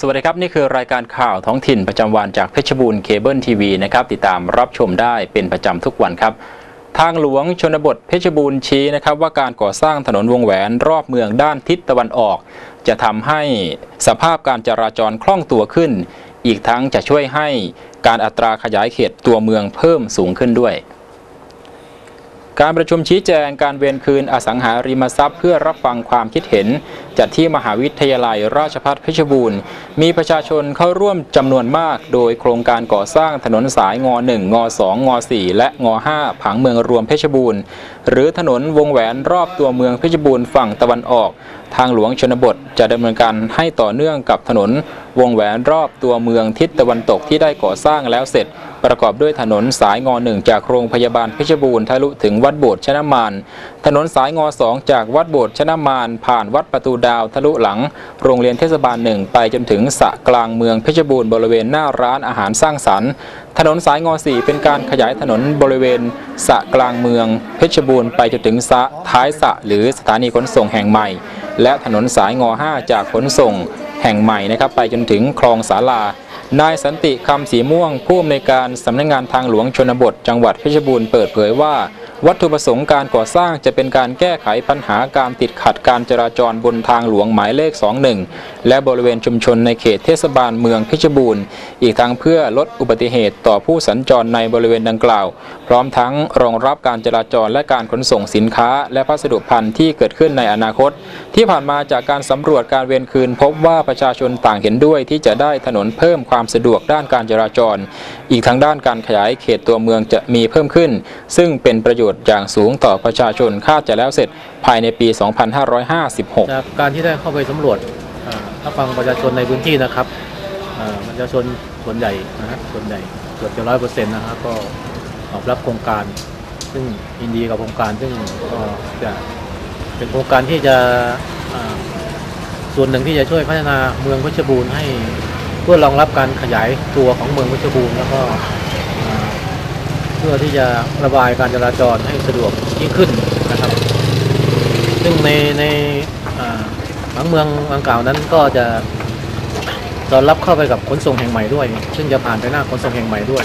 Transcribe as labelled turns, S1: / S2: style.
S1: สวัสดีครับ นี่คือรายการข่าวท้องถิ่นประจำวันจากเพชรบูรณ์เคเบิลทีวีนะครับติดตามรับชมได้เป็นประจำทุกวันครับ ทางหลวงชนบทเพชรบูรณ์ชี้นะครับว่าการก่อสร้างถนนวงแหวนรอบเมืองด้านทิศตะวันออก จะทำให้สภาพการจราจรคล่องตัวขึ้น อีกทั้งจะช่วยให้การอัตราขยายเขตตัวเมืองเพิ่มสูงขึ้นด้วย การประชุมชี้แจงการเวียนคืนอสังหาริมทรัพย์เพื่อรับฟังความคิดเห็น จัดที่มหาวิทยาลัยราชภัฏเพชรบูรณ์ มีประชาชนเข้าร่วมจำนวนมาก โดยโครงการก่อสร้างถนนสายง 1 ง 2 ง 4 และง 5 ผังเมืองรวมเพชรบูรณ์ หรือถนนวงแหวนรอบตัวเมืองเพชรบูรณ์ฝั่งตะวันออก ทางหลวงชนบทจะดำเนินการให้ต่อเนื่องกับถนนวงแหวนรอบตัวเมืองทิศตะวันตกที่ได้ก่อสร้างแล้วเสร็จ ประกอบด้วยถนนสายงอหนึ่งจากโรงพยาบาลเพชรบูรณ์ทะลุถึงวัดโบสถ์ชนะมาน ถนนสายงอสองจากวัดโบสถ์ชนะมาน ผ่านวัดประตูดาวทะลุหลัง โรงเรียนเทศบาลหนึ่งไปจนถึงสะกลางเมืองเพชรบูรณ์บริเวณหน้าร้านอาหารสร้างสรรค์ ถนนสายงอสี่เป็นการขยายถนนบริเวณสะกลางเมือง เพชรบูรณ์ไปจนถึงสะท้ายสะหรือสถานีขนส่งแห่งใหม่ และถนนสายง5จากขนส่งแห่งใหม่นะครับไปจนถึงคลองสาลา นายสันติคำสีม่วงผู้อำนวยการสำนักงานทางหลวงชนบท จังหวัดเพชรบูรณ์เปิดเผยว่า วัตถุประสงค์การก่อสร้างจะเป็นการแก้ไขปัญหาการติดขัดการจราจรบนทางหลวงหมายเลข 21 และบริเวณชุมชนในเขตเทศบาลเมืองเพชรบูรณ์ อีกทั้งเพื่อลดอุบัติเหตุต่อผู้สัญจรในบริเวณดังกล่าว พร้อมทั้งรองรับการจราจรและการขนส่งสินค้า และพัสดุพันธุ์ที่เกิดขึ้นในอนาคต ที่ผ่านมาจากการสำรวจการเวียนคืน พบว่าประชาชนต่างเห็นด้วยที่จะได้ถนนเพิ่มความสะดวกด้านการจราจร อีกทั้งด้านการขยายเขตตัวเมืองจะมีเพิ่มขึ้น ซึ่งเป็นประโยชน์อย่างสูงต่อประชาชนคาดจะแล้วเสร็จภายในปี 2556
S2: จากการที่ได้เข้าไปสำรวจอ่ารับฟังประชาชนในพื้นที่นะครับประชาชนส่วนใหญ่นะฮะส่วนใหญ่เกือบจะร้อยเปอร์เซ็นต์นะครับก็ตอบรับโครงการ ซึ่งยินดีกับโครงการซึ่งก็จะเป็นโครงการที่จะส่วนหนึ่งที่จะช่วยพัฒนาเมืองเพชรบูรณ์ให้เพื่อรองรับการขยายตัวของเมืองเพชรบูรณ์แล้วก็ พื่อที่จะระบายการจราจรให้สะดวกยิ่งขึ้นนะครับ ซึ่งในในอ่าผังเมืองบางกล่าวนั้นก็จะรอนรับเข้าไปกับขนส่งแห่งใหม่ด้วย ซึ่งจะผ่านไปหน้าขนส่งแห่งใหม่ด้วย